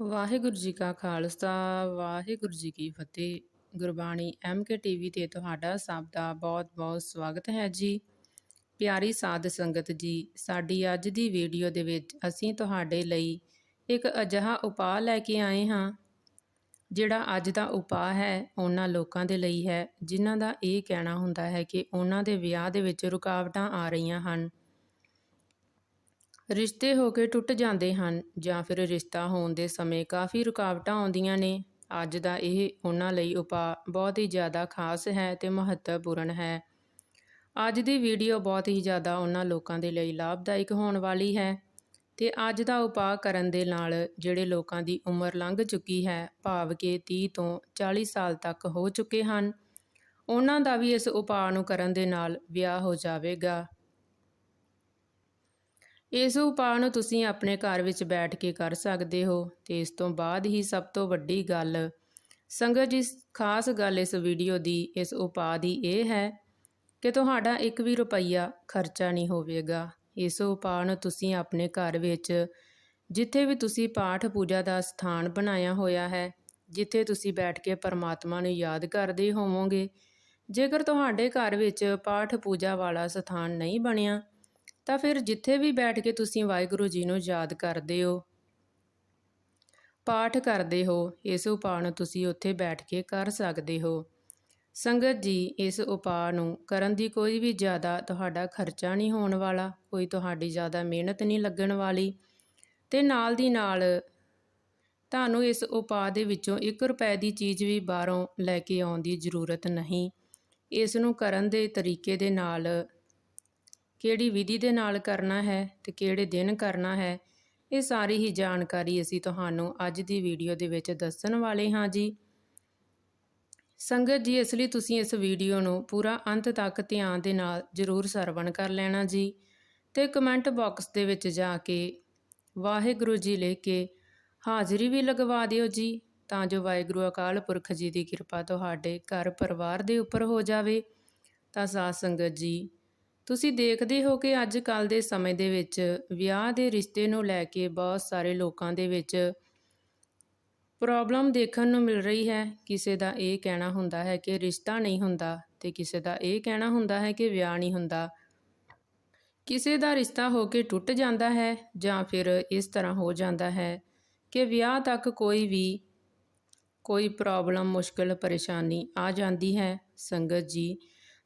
ਵਾਹਿਗੁਰੂ ਜੀ ਕਾ ਖਾਲਸਾ, ਵਾਹਿਗੁਰੂ ਜੀ ਕੀ ਫਤਿਹ। Gurbani MK TV ਤੇ ਤੁਹਾਡਾ ਸਭ ਦਾ ਬਹੁਤ-ਬਹੁਤ ਸਵਾਗਤ ਹੈ ਜੀ। ਪਿਆਰੀ ਸਾਧ ਸੰਗਤ ਜੀ, ਸਾਡੀ ਅੱਜ ਦੀ ਵੀਡੀਓ ਦੇ ਵਿੱਚ ਅਸੀਂ ਤੁਹਾਡੇ ਲਈ ਇੱਕ ਅਜਿਹਾ ਉਪਾਅ ਲੈ ਕੇ ਆਏ ਹਾਂ, ਜਿਹੜਾ ਅੱਜ ਦਾ ਉਪਾਅ ਹੈ, ਉਹਨਾਂ ਲੋਕਾਂ ਦੇ ਲਈ ਹੈ, ਜਿਨ੍ਹਾਂ ਦਾ ਇਹ ਕਹਿਣਾ ਹੁੰਦਾ ਹੈ ਕਿ ਉਹਨਾਂ ਦੇ ਵਿਆਹ ਦੇ ਵਿੱਚ ਰੁਕਾਵਟਾਂ ਆ ਰਹੀਆਂ ਹਨ। ਰਿਸ਼ਤੇ ਹੋ ਕੇ ਟੁੱਟ ਜਾਂਦੇ ਹਨ ਜਾਂ ਫਿਰ ਰਿਸ਼ਤਾ ਹੋਣ ਦੇ ਸਮੇਂ ਕਾਫੀ ਰੁਕਾਵਟਾਂ ਆਉਂਦੀਆਂ ਨੇ। ਅੱਜ ਦਾ ਇਹ ਉਹਨਾਂ ਲਈ ਉਪਾਅ ਬਹੁਤ ਹੀ ਜ਼ਿਆਦਾ ਖਾਸ ਹੈ ਤੇ ਮਹੱਤਵਪੂਰਨ ਹੈ। ਅੱਜ ਦੀ ਵੀਡੀਓ ਬਹੁਤ ਹੀ ਜ਼ਿਆਦਾ ਉਹਨਾਂ ਲੋਕਾਂ ਦੇ ਲਈ ਲਾਭਦਾਇਕ ਹੋਣ ਵਾਲੀ ਹੈ ਤੇ ਅੱਜ ਦਾ ਉਪਾਅ ਕਰਨ ਦੇ ਨਾਲ ਜਿਹੜੇ ਲੋਕਾਂ ਦੀ ਉਮਰ ਲੰਘ ਚੁੱਕੀ ਹੈ, ਭਾਵ ਕਿ 30 ਤੋਂ 40 ਸਾਲ ਤੱਕ ਹੋ ਚੁੱਕੇ ਹਨ, ਉਹਨਾਂ ਦਾ ਵੀ ਇਸ ਉਪਾਅ ਨੂੰ ਕਰਨ ਦੇ ਨਾਲ ਵਿਆਹ ਹੋ ਜਾਵੇਗਾ। ਇਸ ਉਪਾਅ ਨੂੰ ਤੁਸੀਂ ਆਪਣੇ ਘਰ ਵਿੱਚ ਬੈਠ ਕੇ ਕਰ ਸਕਦੇ ਹੋ, ਤੇ ਇਸ ਤੋਂ ਬਾਅਦ ਹੀ ਸਭ ਤੋਂ ਵੱਡੀ ਗੱਲ, ਸੰਗਤ ਜੀ, ਖਾਸ ਗੱਲ ਇਸ ਵੀਡੀਓ ਦੀ, ਇਸ ਉਪਾਅ ਦੀ ਇਹ ਹੈ ਕਿ ਤੁਹਾਡਾ ਇੱਕ ਵੀ ਰੁਪਈਆ ਖਰਚਾ ਨਹੀਂ ਹੋਵੇਗਾ। ਇਸ ਉਪਾਅ ਨੂੰ ਤੁਸੀਂ ਆਪਣੇ ਘਰ ਵਿੱਚ ਜਿੱਥੇ ਵੀ ਤੁਸੀਂ ਪਾਠ ਪੂਜਾ ਦਾ ਸਥਾਨ ਬਣਾਇਆ ਹੋਇਆ ਹੈ, ਜਿੱਥੇ ਤੁਸੀਂ ਬੈਠ ਕੇ ਪਰਮਾਤਮਾ ਨੂੰ ਯਾਦ ਕਰਦੇ ਹੋਵੋਗੇ, ਜੇਕਰ ਤੁਹਾਡੇ ਘਰ ਵਿੱਚ ਪਾਠ ਪੂਜਾ ਵਾਲਾ ਸਥਾਨ ਨਹੀਂ ਬਣਿਆ ਤਾਂ ਫਿਰ ਜਿੱਥੇ ਵੀ ਬੈਠ ਕੇ ਤੁਸੀਂ ਵਾਹਿਗੁਰੂ ਜੀ ਨੂੰ ਯਾਦ ਕਰਦੇ ਹੋ, ਪਾਠ ਕਰਦੇ ਹੋ, ਇਸ ਉਪਾਅ ਨੂੰ ਤੁਸੀਂ ਉੱਥੇ ਬੈਠ ਕੇ ਕਰ ਸਕਦੇ ਹੋ। ਸੰਗਤ ਜੀ, ਇਸ ਉਪਾਅ ਨੂੰ ਕਰਨ ਦੀ ਕੋਈ ਵੀ ਜ਼ਿਆਦਾ ਤੁਹਾਡਾ ਖਰਚਾ ਨਹੀਂ ਹੋਣ ਵਾਲਾ, ਕੋਈ ਤੁਹਾਡੀ ਜ਼ਿਆਦਾ ਮਿਹਨਤ ਨਹੀਂ ਲੱਗਣ ਵਾਲੀ ਤੇ ਨਾਲ ਦੀ ਨਾਲ ਤੁਹਾਨੂੰ ਇਸ ਉਪਾਅ ਦੇ ਵਿੱਚੋਂ 1 ਰੁਪਏ ਦੀ ਚੀਜ਼ ਵੀ ਬਾਹਰੋਂ ਲੈ ਕੇ ਆਉਣ ਦੀ ਜ਼ਰੂਰਤ ਨਹੀਂ। ਇਸ ਨੂੰ ਕਰਨ ਦੇ ਤਰੀਕੇ ਦੇ ਨਾਲ ਕਿਹੜੀ ਵਿਧੀ ਦੇ ਨਾਲ ਕਰਨਾ ਹੈ ਤੇ ਕਿਹੜੇ ਦਿਨ ਕਰਨਾ ਹੈ, ਇਹ ਸਾਰੀ ਹੀ ਜਾਣਕਾਰੀ ਅਸੀਂ ਤੁਹਾਨੂੰ ਅੱਜ ਦੀ ਵੀਡੀਓ ਦੇ ਵਿੱਚ ਦੱਸਣ ਵਾਲੇ ਹਾਂ ਜੀ। ਸੰਗਤ ਜੀ, ਇਸ ਲਈ ਤੁਸੀਂ ਇਸ ਵੀਡੀਓ ਨੂੰ ਪੂਰਾ ਅੰਤ ਤੱਕ ਧਿਆਨ ਦੇ ਨਾਲ ਜ਼ਰੂਰ ਸਰਵਣ ਕਰ ਲੈਣਾ ਜੀ ਤੇ ਕਮੈਂਟ ਬਾਕਸ ਦੇ ਵਿੱਚ ਜਾ ਕੇ ਵਾਹਿਗੁਰੂ ਜੀ ਲਿਖ ਕੇ ਹਾਜ਼ਰੀ ਵੀ ਲਗਵਾ ਦਿਓ ਜੀ, ਤਾਂ ਜੋ ਵਾਹਿਗੁਰੂ ਅਕਾਲ ਪੁਰਖ ਜੀ ਦੀ ਕਿਰਪਾ ਤੁਹਾਡੇ ਘਰ ਪਰਿਵਾਰ ਦੇ ਉੱਪਰ ਹੋ ਜਾਵੇ। ਤਾਂ ਸਾਧ ਸੰਗਤ ਜੀ ਤੁਸੀਂ ਦੇਖਦੇ ਹੋ ਕਿ ਅੱਜ ਕੱਲ ਦੇ ਸਮੇਂ ਦੇ ਵਿੱਚ ਵਿਆਹ ਦੇ ਰਿਸ਼ਤੇ ਨੂੰ ਲੈ ਕੇ ਬਹੁਤ ਸਾਰੇ ਲੋਕਾਂ ਦੇ ਵਿੱਚ ਪ੍ਰੋਬਲਮ ਦੇਖਣ ਨੂੰ ਮਿਲ ਰਹੀ ਹੈ। ਕਿਸੇ ਦਾ ਇਹ ਕਹਿਣਾ ਹੁੰਦਾ ਹੈ ਕਿ ਰਿਸ਼ਤਾ ਨਹੀਂ ਹੁੰਦਾ ਤੇ ਕਿਸੇ ਦਾ ਇਹ ਕਹਿਣਾ ਹੁੰਦਾ ਹੈ ਕਿ ਵਿਆਹ ਨਹੀਂ ਹੁੰਦਾ। ਕਿਸੇ ਦਾ ਰਿਸ਼ਤਾ ਹੋ ਕੇ ਟੁੱਟ ਜਾਂਦਾ ਹੈ ਜਾਂ ਫਿਰ ਇਸ ਤਰ੍ਹਾਂ ਹੋ ਜਾਂਦਾ ਹੈ ਕਿ ਵਿਆਹ ਤੱਕ ਕੋਈ ਵੀ, ਕੋਈ ਪ੍ਰੋਬਲਮ, ਮੁਸ਼ਕਲ, ਪਰੇਸ਼ਾਨੀ ਆ ਜਾਂਦੀ ਹੈ। ਸੰਗਤ ਜੀ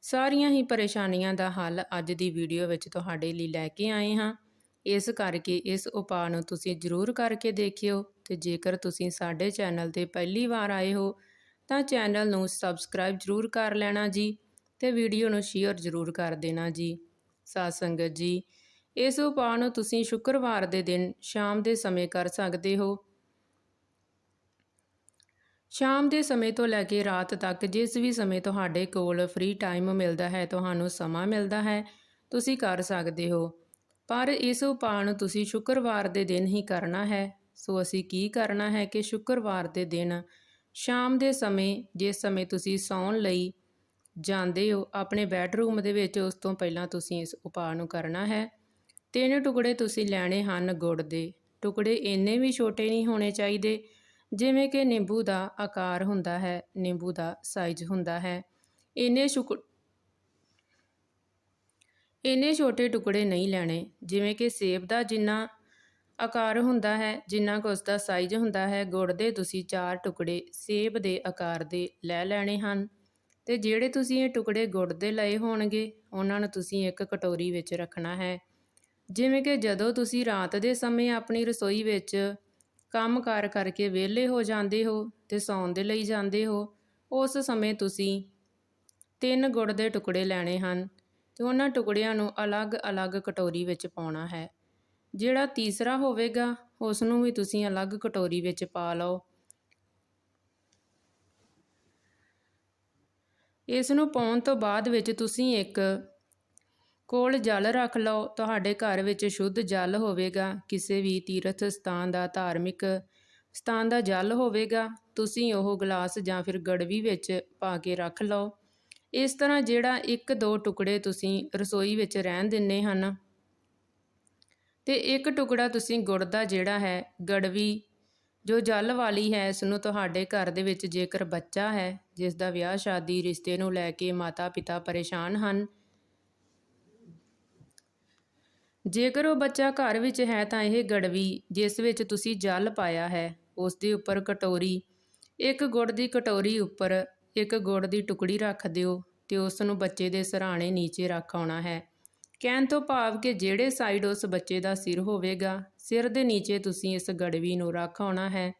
ਸਾਰੀਆਂ ਹੀ ਪਰੇਸ਼ਾਨੀਆਂ ਦਾ ਹੱਲ ਅੱਜ ਦੀ ਵੀਡੀਓ ਵਿੱਚ ਤੁਹਾਡੇ ਲਈ ਲੈ ਕੇ ਆਏ ਹਾਂ। ਇਸ ਕਰਕੇ ਇਸ ਉਪਾਅ ਨੂੰ ਤੁਸੀਂ ਜ਼ਰੂਰ ਕਰਕੇ ਦੇਖਿਓ ਤੇ ਜੇਕਰ ਤੁਸੀਂ ਸਾਡੇ ਚੈਨਲ ਤੇ ਪਹਿਲੀ ਵਾਰ ਆਏ ਹੋ, ਤਾਂ ਚੈਨਲ ਨੂੰ ਸਬਸਕ੍ਰਾਈਬ ਜ਼ਰੂਰ ਕਰ ਲੈਣਾ ਜੀ ਤੇ ਵੀਡੀਓ ਨੂੰ ਸ਼ੇਅਰ ਜ਼ਰੂਰ ਕਰ ਦੇਣਾ ਜੀ। ਸਾਧ ਸੰਗਤ ਜੀ, ਇਸ ਉਪਾਅ ਨੂੰ ਤੁਸੀਂ ਸ਼ੁੱਕਰਵਾਰ ਦੇ ਦਿਨ ਸ਼ਾਮ ਦੇ ਸਮੇਂ ਕਰ ਸਕਦੇ ਹੋ। ਸ਼ਾਮ ਦੇ ਸਮੇਂ ਤੋਂ ਲੈ ਕੇ ਰਾਤ ਤੱਕ ਜਿਸ ਵੀ ਸਮੇਂ ਤੁਹਾਡੇ ਕੋਲ ਫ੍ਰੀ ਟਾਈਮ ਮਿਲਦਾ ਹੈ, ਤੁਹਾਨੂੰ ਸਮਾਂ ਮਿਲਦਾ ਹੈ, ਤੁਸੀਂ ਕਰ ਸਕਦੇ ਹੋ। ਪਰ ਇਸ ਉਪਾਅ ਨੂੰ ਤੁਸੀਂ ਸ਼ੁੱਕਰਵਾਰ ਦੇ ਦਿਨ ਹੀ ਕਰਨਾ ਹੈ। ਸੋ ਅਸੀਂ ਕੀ ਕਰਨਾ ਹੈ ਕਿ ਸ਼ੁੱਕਰਵਾਰ ਦੇ ਦਿਨ ਸ਼ਾਮ ਦੇ ਸਮੇਂ, ਜਿਸ ਸਮੇਂ ਤੁਸੀਂ ਸੌਣ ਲਈ ਜਾਂਦੇ ਹੋ, ਆਪਣੇ ਬੈਡਰੂਮ ਦੇ ਵਿੱਚ ਉਸ ਤੋਂ ਪਹਿਲਾਂ ਤੁਸੀਂ ਇਸ ਉਪਾਅ ਨੂੰ ਕਰਨਾ ਹੈ। ਤਿੰਨ ਟੁਕੜੇ ਤੁਸੀਂ ਲੈਣੇ ਹਨ ਗੁੜ ਦੇ। ਟੁਕੜੇ ਇੰਨੇ ਵੀ ਛੋਟੇ ਨਹੀਂ ਹੋਣੇ ਚਾਹੀਦੇ। ਜਿਵੇਂ ਕਿ ਨਿੰਬੂ ਦਾ ਆਕਾਰ ਹੁੰਦਾ ਹੈ, ਨਿੰਬੂ ਦਾ ਸਾਈਜ਼ ਹੁੰਦਾ ਹੈ। ਇੰਨੇ ਸ਼ੁਕ ਇੰਨੇ ਛੋਟੇ ਟੁਕੜੇ ਨਹੀਂ ਲੈਣੇ। ਜਿਵੇਂ ਕਿ ਸੇਬ ਦਾ ਜਿੰਨਾ ਆਕਾਰ ਹੁੰਦਾ ਹੈ, ਜਿੰਨਾ ਕੁ ਉਸ ਦਾ ਸਾਈਜ਼ ਹੁੰਦਾ ਹੈ, ਗੁੜ ਦੇ ਤੁਸੀਂ ਚਾਰ ਟੁਕੜੇ ਸੇਬ ਦੇ ਆਕਾਰ ਦੇ ਲੈ ਲੈਣੇ ਹਨ। ਤੇ ਜਿਹੜੇ ਤੁਸੀਂ ਇਹ ਟੁਕੜੇ ਗੁੜ ਦੇ ਲਏ ਹੋਣਗੇ, ਉਹਨਾਂ ਨੂੰ ਤੁਸੀਂ ਇੱਕ ਕਟੋਰੀ ਵਿੱਚ ਰੱਖਣਾ ਹੈ। ਜਿਵੇਂ ਕਿ ਜਦੋਂ ਤੁਸੀਂ ਰਾਤ ਦੇ ਸਮੇਂ ਆਪਣੀ ਰਸੋਈ ਵਿੱਚ ਕੰਮ ਕਾਰ ਕਰਕੇ ਵਿਹਲੇ ਹੋ ਜਾਂਦੇ ਹੋ ਤੇ ਸੌਣ ਦੇ ਲਈ ਜਾਂਦੇ ਹੋ, ਉਸ ਸਮੇਂ ਤੁਸੀਂ ਤਿੰਨ ਗੁੜ ਦੇ ਟੁਕੜੇ ਲੈਣੇ ਹਨ ਤੇ ਉਹਨਾਂ ਟੁਕੜਿਆਂ ਨੂੰ ਅਲੱਗ-ਅਲੱਗ ਕਟੋਰੀ ਵਿੱਚ ਪਾਉਣਾ ਹੈ। ਜਿਹੜਾ ਤੀਸਰਾ ਹੋਵੇਗਾ, ਉਸ ਨੂੰ ਵੀ ਤੁਸੀਂ ਅਲੱਗ ਕਟੋਰੀ ਵਿੱਚ ਪਾ ਲਓ। ਇਸ ਨੂੰ ਪਾਉਣ ਤੋਂ ਬਾਅਦ ਵਿੱਚ ਤੁਸੀਂ ਇੱਕ ਕੋਲ ਜਲ ਰੱਖ ਲਓ, ਤੁਹਾਡੇ ਘਰ ਵਿੱਚ ਸ਼ੁੱਧ ਜਲ ਹੋਵੇਗਾ। ਕਿਸੇ ਵੀ ਤੀਰਥ ਸਥਾਨ ਦਾ ਧਾਰਮਿਕ ਸਥਾਨ ਦਾ ਜਲ ਹੋਵੇਗਾ। ਤੁਸੀਂ ਉਹ ਗਲਾਸ ਜਾਂ ਫਿਰ ਗੜਵੀ ਵਿੱਚ ਪਾ ਕੇ ਰੱਖ ਲਓ। ਇਸ ਤਰ੍ਹਾਂ ਜਿਹੜਾ ਇੱਕ ਦੋ ਟੁਕੜੇ ਤੁਸੀਂ ਰਸੋਈ ਵਿੱਚ ਰਹਿਣ ਦਿੰਨੇ ਹਨ, ਤੇ ਇੱਕ ਟੁਕੜਾ ਤੁਸੀਂ ਗੁੜ ਦਾ ਜਿਹੜਾ ਹੈ, ਗੜਵੀ, ਜੋ ਜਲ ਵਾਲੀ ਹੈ ਇਸ ਨੂੰ ਤੁਹਾਡੇ ਘਰ ਦੇ ਵਿੱਚ ਜੇਕਰ ਬੱਚਾ ਹੈ, ਜਿਸ ਦਾ ਵਿਆਹ ਸ਼ਾਦੀ ਰਿਸ਼ਤੇ ਨੂੰ ਲੈ ਕੇ ਮਾਤਾ ਪਿਤਾ ਪਰੇਸ਼ਾਨ ਹਨ ਜੇਕਰ ਉਹ ਬੱਚਾ ਘਰ ਵਿੱਚ ਹੈ ਤਾਂ ਇਹ ਗੜਵੀ, ਜਿਸ ਵਿੱਚ ਤੁਸੀਂ ਜਲ ਪਾਇਆ ਹੈ, ਉਸ ਦੇ ਉੱਪਰ ਕਟੋਰੀ। ਇੱਕ ਗੁੜ ਦੀ ਕਟੋਰੀ ਉੱਪਰ ਇੱਕ ਗੁੜ ਦੀ ਟੁਕੜੀ ਰੱਖ ਦਿਓ ਤੇ ਉਸ ਨੂੰ ਬੱਚੇ ਦੇ ਸਰਾਣੇ ਨੀਚੇ ਰੱਖ ਆਉਣਾ ਹੈ। ਕਹਿਣ ਤੋਂ ਭਾਵ ਕਿ ਜਿਹੜੇ ਸਾਈਡ ਉਸ ਬੱਚੇ ਦਾ ਸਿਰ ਹੋਵੇਗਾ, ਸਿਰ ਦੇ ਨੀਚੇ ਤੁਸੀਂ ਇਸ ਗੜਵੀ ਨੂੰ ਰੱਖ ਆਉਣਾ ਹੈ।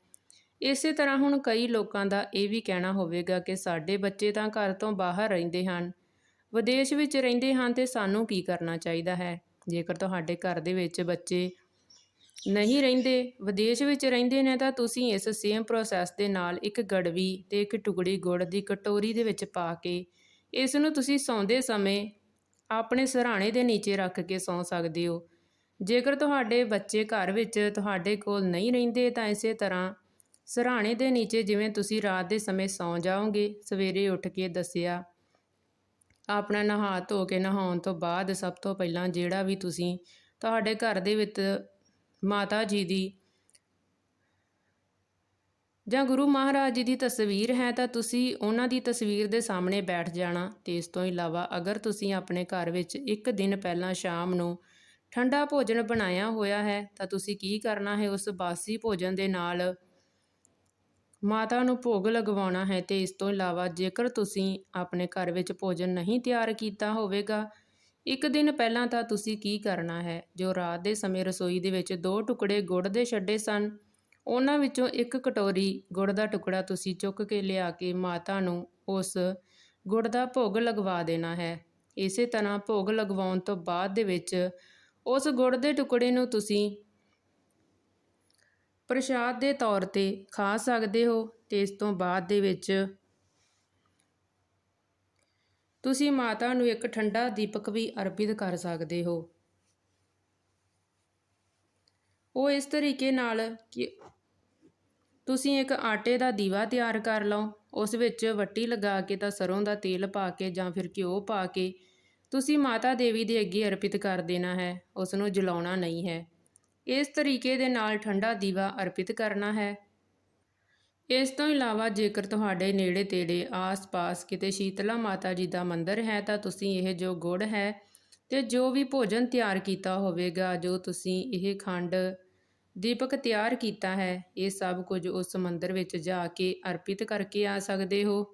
ਇਸੇ ਤਰ੍ਹਾਂ ਹੁਣ ਕਈ ਲੋਕਾਂ ਦਾ ਇਹ ਵੀ ਕਹਿਣਾ ਹੋਵੇਗਾ ਕਿ ਸਾਡੇ ਬੱਚੇ ਤਾਂ ਘਰ ਤੋਂ ਬਾਹਰ ਰਹਿੰਦੇ ਹਨ, ਵਿਦੇਸ਼ ਵਿੱਚ ਰਹਿੰਦੇ ਹਨ ਤੇ ਸਾਨੂੰ ਕੀ ਕਰਨਾ ਚਾਹੀਦਾ ਹੈ? ਜੇਕਰ ਤੁਹਾਡੇ ਘਰ ਦੇ ਵਿੱਚ ਬੱਚੇ ਨਹੀਂ ਰਹਿੰਦੇ, ਵਿਦੇਸ਼ ਵਿੱਚ ਰਹਿੰਦੇ ਨੇ, ਤਾਂ ਤੁਸੀਂ ਇਸ ਸੇਮ ਪ੍ਰੋਸੈਸ ਦੇ ਨਾਲ ਇੱਕ ਗੜਵੀ ਤੇ ਇੱਕ ਟੁਕੜੀ ਗੁੜ ਦੀ ਕਟੋਰੀ ਦੇ ਵਿੱਚ ਪਾ ਕੇ ਇਸ ਨੂੰ ਤੁਸੀਂ ਸੌਂਦੇ ਸਮੇਂ ਆਪਣੇ ਸਰਾਣੇ ਦੇ ਨੀਚੇ ਰੱਖ ਕੇ ਸੌਂ ਸਕਦੇ ਹੋ। ਜੇਕਰ ਤੁਹਾਡੇ ਬੱਚੇ ਘਰ ਵਿੱਚ ਤੁਹਾਡੇ ਕੋਲ ਨਹੀਂ ਰਹਿੰਦੇ, ਤਾਂ ਇਸੇ ਤਰ੍ਹਾਂ ਸਰਾਣੇ ਦੇ ਨੀਚੇ ਜਿਵੇਂ ਤੁਸੀਂ ਰਾਤ ਦੇ ਸਮੇਂ ਸੌਂ ਜਾਓਗੇ, ਸਵੇਰੇ ਉੱਠ ਕੇ ਦੱਸਿਆ ਆਪਣਾ ਨਹਾ ਧੋ ਕੇ ਨਹਾਉਣ ਤੋਂ ਬਾਅਦ ਸਭ ਤੋਂ ਪਹਿਲਾਂ ਜਿਹੜਾ ਵੀ ਤੁਸੀਂ ਤੁਹਾਡੇ ਘਰ ਦੇ ਵਿੱਚ ਮਾਤਾ ਜੀ ਦੀ ਜਾਂ ਗੁਰੂ ਮਹਾਰਾਜ ਜੀ ਦੀ ਤਸਵੀਰ ਹੈ ਤਾਂ ਤੁਸੀਂ ਉਹਨਾਂ ਦੀ ਤਸਵੀਰ ਦੇ ਸਾਹਮਣੇ ਬੈਠ ਜਾਣਾ ਤੇ ਇਸ ਤੋਂ ਇਲਾਵਾ ਅਗਰ ਤੁਸੀਂ ਆਪਣੇ ਘਰ ਵਿੱਚ ਇੱਕ ਦਿਨ ਪਹਿਲਾਂ ਸ਼ਾਮ ਨੂੰ ਠੰਡਾ ਭੋਜਨ ਬਣਾਇਆ ਹੋਇਆ ਹੈ ਤਾਂ ਤੁਸੀਂ ਕੀ ਕਰਨਾ ਹੈ ਉਸ ਬਾਸੀ ਭੋਜਨ ਦੇ ਨਾਲ ਮਾਤਾ ਨੂੰ ਭੋਗ ਲਗਵਾਉਣਾ ਹੈ ਤੇ ਇਸ ਤੋਂ ਇਲਾਵਾ ਜੇਕਰ ਤੁਸੀਂ ਆਪਣੇ ਘਰ ਵਿੱਚ ਭੋਜਨ ਨਹੀਂ ਤਿਆਰ ਕੀਤਾ ਹੋਵੇਗਾ, ਇੱਕ ਦਿਨ ਪਹਿਲਾਂ ਤਾਂ ਤੁਸੀਂ ਕੀ ਕਰਨਾ ਹੈ? ਜੋ ਰਾਤ ਦੇ ਸਮੇਂ ਰਸੋਈ ਦੇ ਵਿੱਚ ਦੋ ਟੁਕੜੇ ਗੁੜ ਦੇ ਛੱਡੇ ਸਨ, ਉਹਨਾਂ ਵਿੱਚੋਂ ਇੱਕ ਕਟੋਰੀ ਗੁੜ ਦਾ ਟੁਕੜਾ ਤੁਸੀਂ ਚੁੱਕ ਕੇ ਲਿਆ ਕੇ ਮਾਤਾ ਨੂੰ ਉਸ ਗੁੜ ਦਾ ਭੋਗ ਲਗਵਾ ਦੇਣਾ ਹੈ। ਇਸੇ ਤਰ੍ਹਾਂ ਭੋਗ ਲਗਵਾਉਣ ਤੋਂ ਬਾਅਦ ਦੇ ਵਿੱਚ ਉਸ ਗੁੜ ਦੇ ਟੁਕੜੇ ਨੂੰ ਤੁਸੀਂ ਪ੍ਰਸ਼ਾਦ ਦੇ ਤੌਰ ਤੇ ਖਾ ਸਕਦੇ ਹੋ ਤੇ ਇਸ ਤੋਂ ਬਾਅਦ ਦੇ ਵਿੱਚ ਤੁਸੀਂ ਮਾਤਾ ਨੂੰ ਇੱਕ ਠੰਡਾ ਦੀਪਕ ਵੀ ਅਰਪਿਤ ਕਰ ਸਕਦੇ ਹੋ। ਉਹ ਇਸ ਤਰੀਕੇ ਨਾਲ ਕਿ ਤੁਸੀਂ ਇੱਕ ਆਟੇ ਦਾ ਦੀਵਾ ਤਿਆਰ ਕਰ ਲਓ, ਉਸ ਵਿੱਚ ਵੱਟੀ ਲਗਾ ਕੇ ਤਾਂ ਸਰੋਂ ਦਾ ਤੇਲ ਪਾ ਕੇ ਜਾਂ ਫਿਰ ਘਿਓ ਪਾ ਕੇ ਤੁਸੀਂ ਮਾਤਾ ਦੇਵੀ ਦੇ ਅੱਗੇ ਅਰਪਿਤ ਕਰ ਦੇਣਾ ਹੈ, ਉਸ ਨੂੰ ਜਲਾਉਣਾ ਨਹੀਂ ਹੈ। ਇਸ ਤਰੀਕੇ ਦੇ ਨਾਲ ਠੰਡਾ ਦੀਵਾ ਅਰਪਿਤ ਕਰਨਾ ਹੈ। ਇਸ ਤੋਂ ਇਲਾਵਾ ਜੇਕਰ ਤੁਹਾਡੇ ਨੇੜੇ ਤੇੜੇ ਆਸ-ਪਾਸ ਕਿਤੇ ਸ਼ੀਤਲਾ ਮਾਤਾ ਜੀ ਦਾ ਮੰਦਿਰ ਹੈ, ਤਾਂ ਤੁਸੀਂ ਇਹ ਜੋ ਗੁੜ ਹੈ ਤੇ ਜੋ ਵੀ ਭੋਜਨ ਤਿਆਰ ਕੀਤਾ ਹੋਵੇਗਾ, ਜੋ ਤੁਸੀਂ ਇਹ ਖੰਡ ਦੀਪਕ ਤਿਆਰ ਕੀਤਾ ਹੈ, ਇਹ ਸਭ ਕੁਝ ਉਸ ਮੰਦਿਰ ਵਿੱਚ ਜਾ ਕੇ ਅਰਪਿਤ ਕਰਕੇ ਆ ਸਕਦੇ ਹੋ।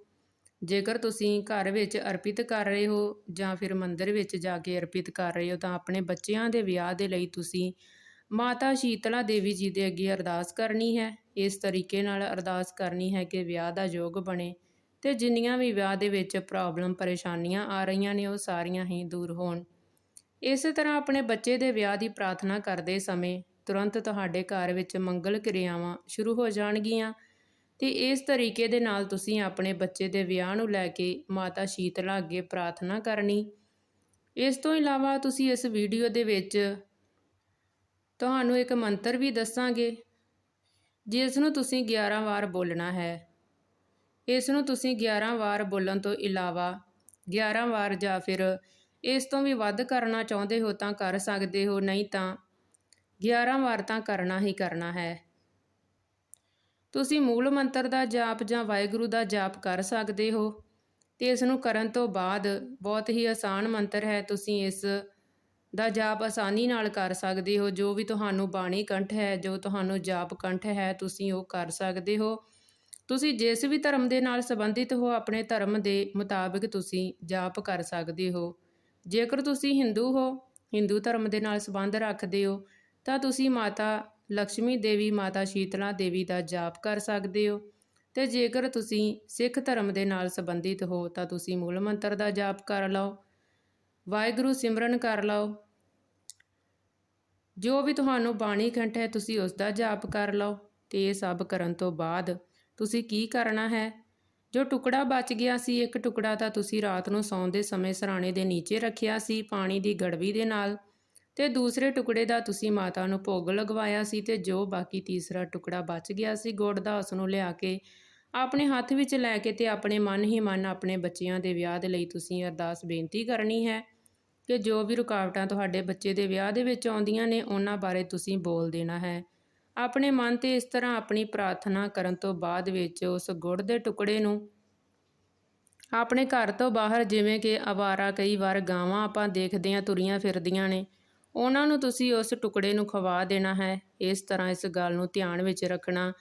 ਜੇਕਰ ਤੁਸੀਂ ਘਰ ਵਿੱਚ ਅਰਪਿਤ ਕਰ ਰਹੇ ਹੋ ਜਾਂ ਫਿਰ ਮੰਦਿਰ ਵਿੱਚ ਜਾ ਕੇ ਅਰਪਿਤ ਕਰ ਰਹੇ ਹੋ, ਤਾਂ ਆਪਣੇ ਬੱਚਿਆਂ ਦੇ ਵਿਆਹ ਦੇ ਲਈ ਤੁਸੀਂ ਮਾਤਾ ਸ਼ੀਤਲਾ ਦੇਵੀ ਜੀ ਦੇ ਅੱਗੇ ਅਰਦਾਸ ਕਰਨੀ ਹੈ। ਇਸ ਤਰੀਕੇ ਨਾਲ ਅਰਦਾਸ ਕਰਨੀ ਹੈ ਕਿ ਵਿਆਹ ਦਾ ਯੋਗ ਬਣੇ ਤੇ ਜਿੰਨੀਆਂ ਵੀ ਵਿਆਹ ਦੇ ਵਿੱਚ ਪ੍ਰੋਬਲਮ ਪਰੇਸ਼ਾਨੀਆਂ ਆ ਰਹੀਆਂ ਨੇ, ਉਹ ਸਾਰੀਆਂ ਹੀ ਦੂਰ ਹੋਣ। ਇਸੇ ਤਰ੍ਹਾਂ ਆਪਣੇ ਬੱਚੇ ਦੇ ਵਿਆਹ ਦੀ ਪ੍ਰਾਰਥਨਾ ਕਰਦੇ ਸਮੇਂ ਤੁਰੰਤ ਤੁਹਾਡੇ ਘਰ ਵਿੱਚ ਮੰਗਲ ਕਿਰਿਆਵਾਂ ਸ਼ੁਰੂ ਹੋ ਜਾਣਗੀਆਂ ਤੇ ਇਸ ਤਰੀਕੇ ਦੇ ਨਾਲ ਤੁਸੀਂ ਆਪਣੇ ਬੱਚੇ ਦੇ ਵਿਆਹ ਨੂੰ ਲੈ ਕੇ ਮਾਤਾ ਸ਼ੀਤਲਾ ਅੱਗੇ ਪ੍ਰਾਰਥਨਾ ਕਰਨੀ। ਇਸ ਤੋਂ ਇਲਾਵਾ ਤੁਸੀਂ ਇਸ ਵੀਡੀਓ ਦੇ ਵਿੱਚ ਤੁਹਾਨੂੰ ਇੱਕ ਮੰਤਰ ਵੀ ਦੱਸਾਂਗੇ। ਜਿਸ ਨੂੰ ਤੁਸੀਂ 11 ਵਾਰ ਬੋਲਣਾ ਹੈ। ਇਸ ਨੂੰ ਤੁਸੀਂ 11 ਵਾਰ ਬੋਲਣ ਤੋਂ ਇਲਾਵਾ 11 ਵਾਰ ਜਾਂ ਫਿਰ ਇਸ ਤੋਂ ਵੀ ਵੱਧ ਕਰਨਾ ਚਾਹੁੰਦੇ ਹੋ ਤਾਂ ਕਰ ਸਕਦੇ ਹੋ, ਨਹੀਂ ਤਾਂ 11 ਵਾਰ ਤਾਂ ਕਰਨਾ ਹੀ ਕਰਨਾ ਹੈ। ਤੁਸੀਂ ਮੂਲ ਮੰਤਰ ਦਾ ਜਾਪ ਜਾਂ ਵਾਹਿਗੁਰੂ ਦਾ ਜਾਪ ਕਰ ਸਕਦੇ ਹੋ। ਤੇ ਇਸ ਨੂੰ ਕਰਨ ਤੋਂ ਬਾਅਦ ਬਹੁਤ ਹੀ ਆਸਾਨ ਮੰਤਰ ਹੈ। ਤੁਸੀਂ ਇਸ ਦਾ ਜਾਪ ਆਸਾਨੀ ਨਾਲ ਕਰ ਸਕਦੇ ਹੋ। ਜੋ ਵੀ ਤੁਹਾਨੂੰ ਬਾਣੀ ਕੰਠ ਹੈ, ਜੋ ਤੁਹਾਨੂੰ ਜਾਪ ਕੰਠ ਹੈ, ਤੁਸੀਂ ਉਹ ਕਰ ਸਕਦੇ ਹੋ। ਤੁਸੀਂ ਜਿਸ ਵੀ ਧਰਮ ਦੇ ਨਾਲ ਸੰਬੰਧਿਤ ਹੋ, ਆਪਣੇ ਧਰਮ ਦੇ ਮੁਤਾਬਿਕ ਤੁਸੀਂ ਜਾਪ ਕਰ ਸਕਦੇ ਹੋ। ਜੇਕਰ ਤੁਸੀਂ ਹਿੰਦੂ ਹੋ, ਹਿੰਦੂ ਧਰਮ ਦੇ ਨਾਲ ਸੰਬੰਧ ਰੱਖਦੇ ਹੋ, ਤਾਂ ਤੁਸੀਂ ਮਾਤਾ ਲక్ష్ਮੀ ਦੇਵੀ, ਮਾਤਾ ਸ਼ੀਤਲਾ ਦੇਵੀ ਦਾ ਜਾਪ ਕਰ ਸਕਦੇ ਹੋ। ਤੇ ਜੇਕਰ ਤੁਸੀਂ ਸਿੱਖ ਧਰਮ ਦੇ ਨਾਲ ਸੰਬੰਧਿਤ ਹੋ, ਤਾਂ ਤੁਸੀਂ ਮੂਲ ਮੰਤਰ ਦਾ ਜਾਪ ਕਰ ਲਓ। ਵਾਹਿਗੁਰੂ ਸਿਮਰਨ ਕਰ ਲਓ। ਜੋ ਵੀ ਤੁਹਾਨੂੰ ਬਾਣੀ ਕੰਠ ਹੈ ਤੁਸੀਂ ਉਸ ਦਾ ਜਾਪ ਕਰ ਲਓ ਤੇ ਇਹ ਸਭ ਕਰਨ ਤੋਂ ਬਾਅਦ ਤੁਸੀਂ ਕੀ ਕਰਨਾ ਹੈ? ਜੋ ਟੁਕੜਾ ਬਚ ਗਿਆ ਸੀ, ਇੱਕ ਟੁਕੜਾ ਤਾਂ ਤੁਸੀਂ ਰਾਤ ਨੂੰ ਸੌਣ ਦੇ ਸਮੇਂ ਸਰਾਣੇ ਦੇ ਨੀਚੇ ਰੱਖਿਆ ਸੀ, ਪਾਣੀ ਦੀ ਗੜਵੀ ਦੇ ਨਾਲ। ਤੇ ਦੂਸਰੇ ਟੁਕੜੇ ਦਾ ਤੁਸੀਂ ਮਾਤਾ ਨੂੰ ਭੋਗ ਲਗਵਾਇਆ ਸੀ ਤੇ ਜੋ ਬਾਕੀ ਤੀਸਰਾ ਟੁਕੜਾ ਬਚ ਗਿਆ ਸੀ, ਗੁੜ ਦਾ ਉਸ ਨੂੰ ਲਿਆ ਕੇ ਆਪਣੇ ਹੱਥ ਵਿੱਚ ਲੈ ਕੇ ਤੇ ਆਪਣੇ ਮਨ ਹੀ ਮਨ ਆਪਣੇ ਬੱਚਿਆਂ ਦੇ ਵਿਆਹ ਦੇ ਲਈ ਤੁਸੀਂ ਅਰਦਾਸ ਬੇਨਤੀ ਕਰਨੀ ਹੈ। ਕਿ ਜੋ ਵੀ ਰੁਕਾਵਟਾਂ ਤੁਹਾਡੇ ਬੱਚੇ ਦੇ ਵਿਆਹ ਦੇ ਵਿੱਚ ਆਉਂਦੀਆਂ ਨੇ, ਉਹਨਾਂ ਬਾਰੇ ਤੁਸੀਂ ਬੋਲ ਦੇਣਾ ਹੈ। ਆਪਣੇ ਮਨ ਤੇ ਇਸ ਤਰ੍ਹਾਂ ਆਪਣੀ ਪ੍ਰਾਰਥਨਾ ਕਰਨ ਤੋਂ ਬਾਅਦ ਵਿੱਚ ਉਸ ਗੁੜ ਦੇ ਟੁਕੜੇ ਨੂੰ ਆਪਣੇ ਘਰ ਤੋਂ ਬਾਹਰ ਜਿਵੇਂ ਕਿ ਅਵਾਰਾ ਕਈ ਵਾਰ ਗਾਵਾਂ ਆਪਾਂ ਦੇਖਦੇ ਹਾਂ ਤੁਰੀਆਂ ਫਿਰਦੀਆਂ ਨੇ, ਉਹਨਾਂ ਨੂੰ ਤੁਸੀਂ ਉਸ ਟੁਕੜੇ ਨੂੰ ਖਵਾ ਦੇਣਾ ਹੈ। ਇਸ ਤਰ੍ਹਾਂ ਇਸ ਗੱਲ ਨੂੰ ਧਿਆਨ ਵਿੱਚ ਰੱਖਣਾ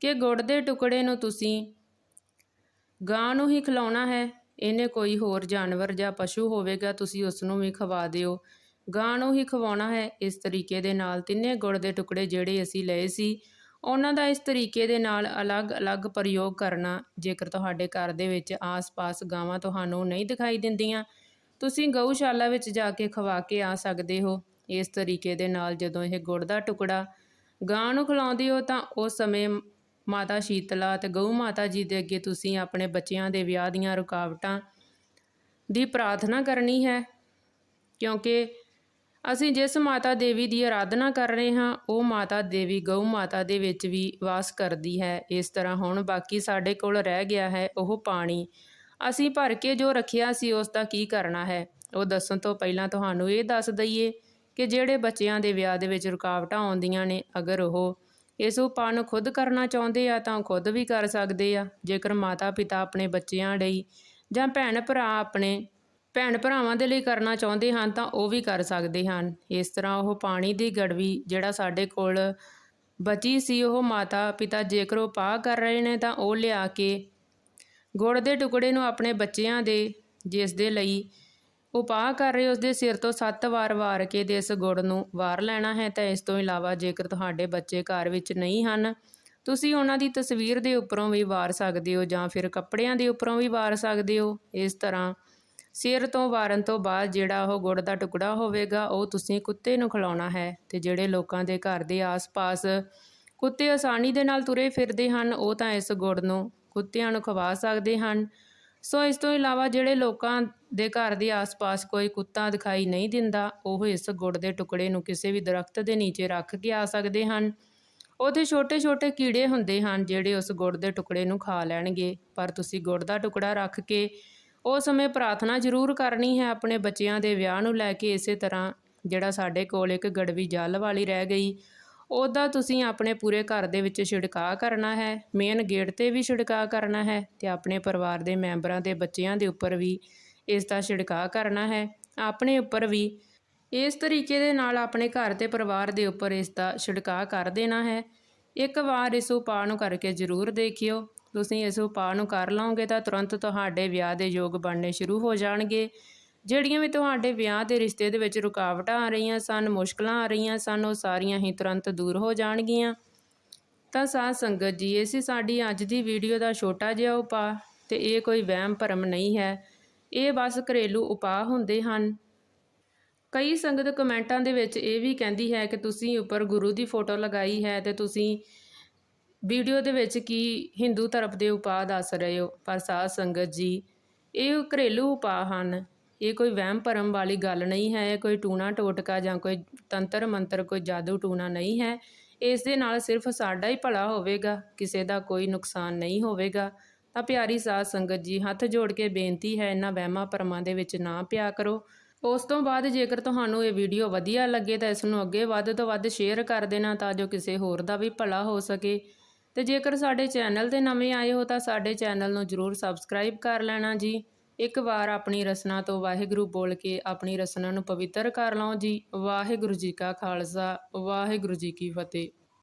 ਕਿ ਗੁੜ ਦੇ ਟੁਕੜੇ ਨੂੰ ਤੁਸੀਂ ਗਾਂ ਨੂੰ ਹੀ ਖਿਲਾਉਣਾ ਹੈ। ਇਹਨੇ ਕੋਈ ਹੋਰ ਜਾਨਵਰ ਜਾਂ ਪਸ਼ੂ ਹੋਵੇਗਾ, ਤੁਸੀਂ ਉਸ ਨੂੰ ਵੀ ਖਵਾ ਦਿਓ। ਗਾਂ ਨੂੰ ਹੀ ਖਵਾਉਣਾ ਹੈ। ਇਸ ਤਰੀਕੇ ਦੇ ਨਾਲ ਤਿੰਨੇ ਗੁੜ ਦੇ ਟੁਕੜੇ ਜਿਹੜੇ ਅਸੀਂ ਲਏ ਸੀ, ਉਹਨਾਂ ਦਾ ਇਸ ਤਰੀਕੇ ਦੇ ਨਾਲ ਅਲੱਗ-ਅਲੱਗ ਪ੍ਰਯੋਗ ਕਰਨਾ, ਜੇਕਰ ਤੁਹਾਡੇ ਘਰ ਦੇ ਵਿੱਚ ਆਸ-ਪਾਸ ਗਾਵਾਂ ਤੁਹਾਨੂੰ ਨਹੀਂ ਦਿਖਾਈ ਦਿੰਦੀਆਂ, ਤੁਸੀਂ ਗਊਸ਼ਾਲਾ ਵਿੱਚ ਜਾ ਕੇ ਖਵਾ ਕੇ ਆ ਸਕਦੇ ਹੋ। ਇਸ ਤਰੀਕੇ ਦੇ ਨਾਲ ਜਦੋਂ ਇਹ ਗੁੜ ਦਾ ਟੁਕੜਾ ਗਾਂ ਨੂੰ ਖਿਲਾਉਂਦੇ ਹੋ, ਤਾਂ ਉਸ ਸਮੇਂ ਮਾਤਾ ਸ਼ੀਤਲਾ ਤੇ ਗਊ ਮਾਤਾ ਜੀ ਦੇ ਅੱਗੇ ਤੁਸੀਂ ਆਪਣੇ ਬੱਚਿਆਂ ਦੇ ਵਿਆਹ ਦੀਆਂ ਰੁਕਾਵਟਾਂ ਦੀ ਪ੍ਰਾਰਥਨਾ ਕਰਨੀ ਹੈ, ਕਿਉਂਕਿ ਅਸੀਂ ਜਿਸ ਮਾਤਾ ਦੇਵੀ ਦੀ ਆਰਾਧਨਾ ਕਰ ਰਹੇ ਹਾਂ, ਉਹ ਮਾਤਾ ਦੇਵੀ ਗਊ ਮਾਤਾ ਦੇ ਵਿੱਚ ਵੀ ਵਾਸ ਕਰਦੀ ਹੈ। ਇਸ ਤਰ੍ਹਾਂ ਹੁਣ ਬਾਕੀ ਸਾਡੇ ਕੋਲ ਰਹਿ ਗਿਆ ਹੈ ਉਹ ਪਾਣੀ। ਅਸੀਂ ਭਰ ਕੇ ਜੋ ਰੱਖਿਆ ਸੀ ਉਸ ਦਾ ਕੀ ਕਰਨਾ ਹੈ? ਉਹ ਦੱਸਣ ਤੋਂ ਪਹਿਲਾਂ ਤੁਹਾਨੂੰ ਇਹ ਦੱਸ ਦਈਏ ਕਿ ਜਿਹੜੇ ਬੱਚਿਆਂ ਦੇ ਵਿਆਹ ਦੇ ਵਿੱਚ ਰੁਕਾਵਟਾਂ ਆਉਂਦੀਆਂ ਨੇ, ਅਗਰ ਉਹ ਇਸ ਉਪਾਅ ਨੂੰ ਖੁਦ ਕਰਨਾ ਚਾਹੁੰਦੇ ਆ ਤਾਂ ਉਹ ਖੁਦ ਵੀ ਕਰ ਸਕਦੇ ਆ। ਜੇਕਰ ਮਾਤਾ ਪਿਤਾ ਆਪਣੇ ਬੱਚਿਆਂ ਲਈ ਜਾਂ ਭੈਣ ਭਰਾ ਆਪਣੇ ਭੈਣ ਭਰਾਵਾਂ ਦੇ ਲਈ ਕਰਨਾ ਚਾਹੁੰਦੇ ਹਨ ਤਾਂ ਉਹ ਵੀ ਕਰ ਸਕਦੇ ਹਨ। ਇਸ ਤਰ੍ਹਾਂ ਉਹ ਪਾਣੀ ਦੀ ਗੜਵੀ ਜਿਹੜਾ ਸਾਡੇ ਕੋਲ ਬਚੀ ਸੀ ਉਹ ਮਾਤਾ ਪਿਤਾ ਜੇਕਰ ਉਹ ਪਾ ਕਰ ਰਹੇ ਨੇ ਤਾਂ ਉਹ ਲਿਆ ਕੇ ਗੁੜ ਦੇ ਟੁਕੜੇ ਨੂੰ ਆਪਣੇ ਬੱਚਿਆਂ ਦੇ, ਜਿਸ ਦੇ ਲਈ ਉਪਾਅ ਕਰ ਰਹੇ ਉਸ ਦੇ ਸਿਰ ਤੋਂ ਸੱਤ ਵਾਰ ਵਾਰ ਕੇ ਦੇ ਇਸ ਗੁੜ ਨੂੰ ਵਾਰ ਲੈਣਾ ਹੈ, ਤਾਂ ਇਸ ਤੋਂ ਇਲਾਵਾ ਜੇਕਰ ਤੁਹਾਡੇ ਬੱਚੇ ਘਰ ਵਿੱਚ ਨਹੀਂ ਹਨ, ਤੁਸੀਂ ਉਹਨਾਂ ਦੀ ਤਸਵੀਰ ਦੇ ਉੱਪਰੋਂ ਵੀ ਵਾਰ ਸਕਦੇ ਹੋ ਜਾਂ ਫਿਰ ਕੱਪੜਿਆਂ ਦੇ ਉੱਪਰੋਂ ਵੀ ਵਾਰ ਸਕਦੇ ਹੋ। ਇਸ ਤਰ੍ਹਾਂ ਸਿਰ ਤੋਂ ਵਾਰਨ ਤੋਂ ਬਾਅਦ ਜਿਹੜਾ ਉਹ ਗੁੜ ਦਾ ਟੁਕੜਾ ਹੋਵੇਗਾ, ਉਹ ਤੁਸੀਂ ਕੁੱਤੇ ਨੂੰ ਖਿਲਾਉਣਾ ਹੈ ਤੇ ਜਿਹੜੇ ਲੋਕਾਂ ਦੇ ਘਰ ਦੇ ਆਸ-ਪਾਸ ਕੁੱਤੇ ਆਸਾਨੀ ਦੇ ਨਾਲ ਤੁਰੇ ਫਿਰਦੇ ਹਨ, ਉਹ ਤਾਂ ਇਸ ਗੁੜ ਨੂੰ ਕੁੱਤਿਆਂ ਨੂੰ ਖਵਾ ਸਕਦੇ ਹਨ। ਸੋ ਇਸ ਤੋਂ ਇਲਾਵਾ ਜਿਹੜੇ ਲੋਕਾਂ ਦੇ ਘਰ ਦੇ ਆਸ-ਪਾਸ ਕੋਈ ਕੁੱਤਾ ਦਿਖਾਈ ਨਹੀਂ ਦਿੰਦਾ, ਉਹ ਇਸ ਗੁੜ ਦੇ ਟੁਕੜੇ ਨੂੰ ਕਿਸੇ ਵੀ ਦਰਖਤ ਦੇ ਨੀਚੇ ਰੱਖ ਕੇ ਆ ਸਕਦੇ ਹਨ। ਉਹਦੇ ਛੋਟੇ-ਛੋਟੇ ਕੀੜੇ ਹੁੰਦੇ ਹਨ ਜਿਹੜੇ ਉਸ ਗੁੜ ਦੇ ਟੁਕੜੇ ਨੂੰ ਖਾ ਲੈਣਗੇ। ਪਰ ਤੁਸੀਂ ਗੁੜ ਦਾ ਟੁਕੜਾ ਰੱਖ ਕੇ ਉਹ ਸਮੇਂ ਪ੍ਰਾਰਥਨਾ ਜ਼ਰੂਰ ਕਰਨੀ ਹੈ ਆਪਣੇ ਬੱਚਿਆਂ ਦੇ ਵਿਆਹ ਨੂੰ ਲੈ ਕੇ ਇਸੇ ਤਰ੍ਹਾਂ ਜਿਹੜਾ ਸਾਡੇ ਕੋਲ ਇੱਕ ਗੜਵੀ ਜਲ ਵਾਲੀ ਰਹਿ ਗਈ ਉਹਦਾ ਤੁਸੀਂ ਆਪਣੇ ਪੂਰੇ ਘਰ ਦੇ ਵਿੱਚ ਛਿੜਕਾਅ ਕਰਨਾ ਹੈ ਮੇਨ ਗੇਟ ਤੇ ਵੀ ਛਿੜਕਾਅ ਕਰਨਾ ਹੈ ਤੇ ਆਪਣੇ ਪਰਿਵਾਰ ਦੇ ਮੈਂਬਰਾਂ ਦੇ ਬੱਚਿਆਂ ਦੇ ਉੱਪਰ ਵੀ ਇਸ ਦਾ ਛਿੜਕਾਅ ਕਰਨਾ ਹੈ। ਆਪਣੇ ਉੱਪਰ ਵੀ ਇਸ ਤਰੀਕੇ ਦੇ ਨਾਲ ਆਪਣੇ ਘਰ ਤੇ ਪਰਿਵਾਰ ਦੇ ਉੱਪਰ ਇਸ ਦਾ ਛਿੜਕਾਅ ਕਰ ਦੇਣਾ ਹੈ। ਇੱਕ ਵਾਰ ਇਸ ਉਪਾਅ ਨੂੰ ਕਰਕੇ ਜ਼ਰੂਰ ਦੇਖਿਓ। ਤੁਸੀਂ ਇਸ ਉਪਾਅ ਨੂੰ ਕਰ ਲਓਗੇ ਤਾਂ ਤੁਰੰਤ ਤੁਹਾਡੇ ਵਿਆਹ ਦੇ ਯੋਗ ਬਣਨੇ ਸ਼ੁਰੂ ਹੋ ਜਾਣਗੇ। ਜਿਹੜੀਆਂ ਵੀ ਤੁਹਾਡੇ ਵਿਆਹ ਦੇ ਰਿਸ਼ਤੇ ਦੇ ਵਿੱਚ ਰੁਕਾਵਟਾਂ ਆ ਰਹੀਆਂ ਸਨ, ਮੁਸ਼ਕਲਾਂ ਆ ਰਹੀਆਂ ਸਨ, ਉਹ ਸਾਰੀਆਂ ਹੀ ਤੁਰੰਤ ਦੂਰ ਹੋ ਜਾਣਗੀਆਂ। ਤਾਂ ਸਾਧ ਸੰਗਤ ਜੀ, ਇਹ ਸੀ ਸਾਡੀ ਅੱਜ ਦੀ ਵੀਡੀਓ ਦਾ ਛੋਟਾ ਜਿਹਾ ਉਪਾਅ ਤੇ ਇਹ ਕੋਈ ਵਹਿਮ ਭਰਮ ਨਹੀਂ ਹੈ। ਇਹ ਬਸ ਘਰੇਲੂ ਉਪਾਅ ਹੁੰਦੇ ਹਨ। ਕਈ ਸੰਗਤ ਕਮੈਂਟਾਂ ਦੇ ਵਿੱਚ ਇਹ ਵੀ ਕਹਿੰਦੀ ਹੈ ਕਿ ਤੁਸੀਂ ਉੱਪਰ ਗੁਰੂ ਦੀ ਫੋਟੋ ਲਗਾਈ ਹੈ ਤੇ ਤੁਸੀਂ ਵੀਡੀਓ ਦੇ ਵਿੱਚ ਕੀ ਹਿੰਦੂ ਧਰਮ ਦੇ ਉਪਾਅ ਦੱਸ ਰਹੇ ਹੋ? ਪਰ ਸਾਧ ਸੰਗਤ ਜੀ, ਇਹ ਘਰੇਲੂ ਉਪਾਅ ਹਨ। ਇਹ ਕੋਈ ਵਹਿਮ ਭਰਮ ਵਾਲੀ ਗੱਲ ਨਹੀਂ ਹੈ, ਇਹ ਕੋਈ ਟੂਣਾ ਟੋਟਕਾ ਜਾਂ ਕੋਈ ਤੰਤਰ ਮੰਤਰ, ਕੋਈ ਜਾਦੂ ਟੂਣਾ ਨਹੀਂ ਹੈ। ਇਸ ਦੇ ਨਾਲ ਸਿਰਫ ਸਾਡਾ ਹੀ ਭਲਾ ਹੋਵੇਗਾ, ਕਿਸੇ ਦਾ ਕੋਈ ਨੁਕਸਾਨ ਨਹੀਂ ਹੋਵੇਗਾ। ਤਾਂ ਪਿਆਰੀ ਸਾਧ ਸੰਗਤ ਜੀ, ਹੱਥ ਜੋੜ ਕੇ ਬੇਨਤੀ ਹੈ ਇਹਨਾਂ ਵਹਿਮਾਂ ਭਰਮਾਂ ਦੇ ਵਿੱਚ ਨਾ ਪਿਆ ਕਰੋ। ਉਸ ਤੋਂ ਬਾਅਦ ਜੇਕਰ ਤੁਹਾਨੂੰ ਇਹ ਵੀਡੀਓ ਵਧੀਆ ਲੱਗੇ, ਤਾਂ ਇਸ ਨੂੰ ਅੱਗੇ ਵੱਧ ਤੋਂ ਵੱਧ ਸ਼ੇਅਰ ਕਰ ਦੇਣਾ, ਤਾਂ ਜੋ ਕਿਸੇ ਹੋਰ ਦਾ ਵੀ ਭਲਾ ਹੋ ਸਕੇ। ਤੇ ਜੇਕਰ ਸਾਡੇ ਚੈਨਲ ਤੇ ਨਵੇਂ ਆਏ ਹੋ, ਤਾਂ ਸਾਡੇ ਚੈਨਲ ਨੂੰ ਜਰੂਰ ਸਬਸਕ੍ਰਾਈਬ ਕਰ ਲੈਣਾ ਜੀ। ਇੱਕ ਵਾਰ ਆਪਣੀ ਰਸਨਾ ਤੋਂ ਵਾਹਿਗੁਰੂ ਬੋਲ ਕੇ ਆਪਣੀ ਰਸਨਾ ਨੂੰ ਪਵਿੱਤਰ ਕਰ ਲਓ ਜੀ। ਵਾਹਿਗੁਰੂ ਜੀ ਕਾ ਖਾਲਸਾ, ਵਾਹਿਗੁਰੂ ਜੀ ਕੀ ਫਤਿਹ।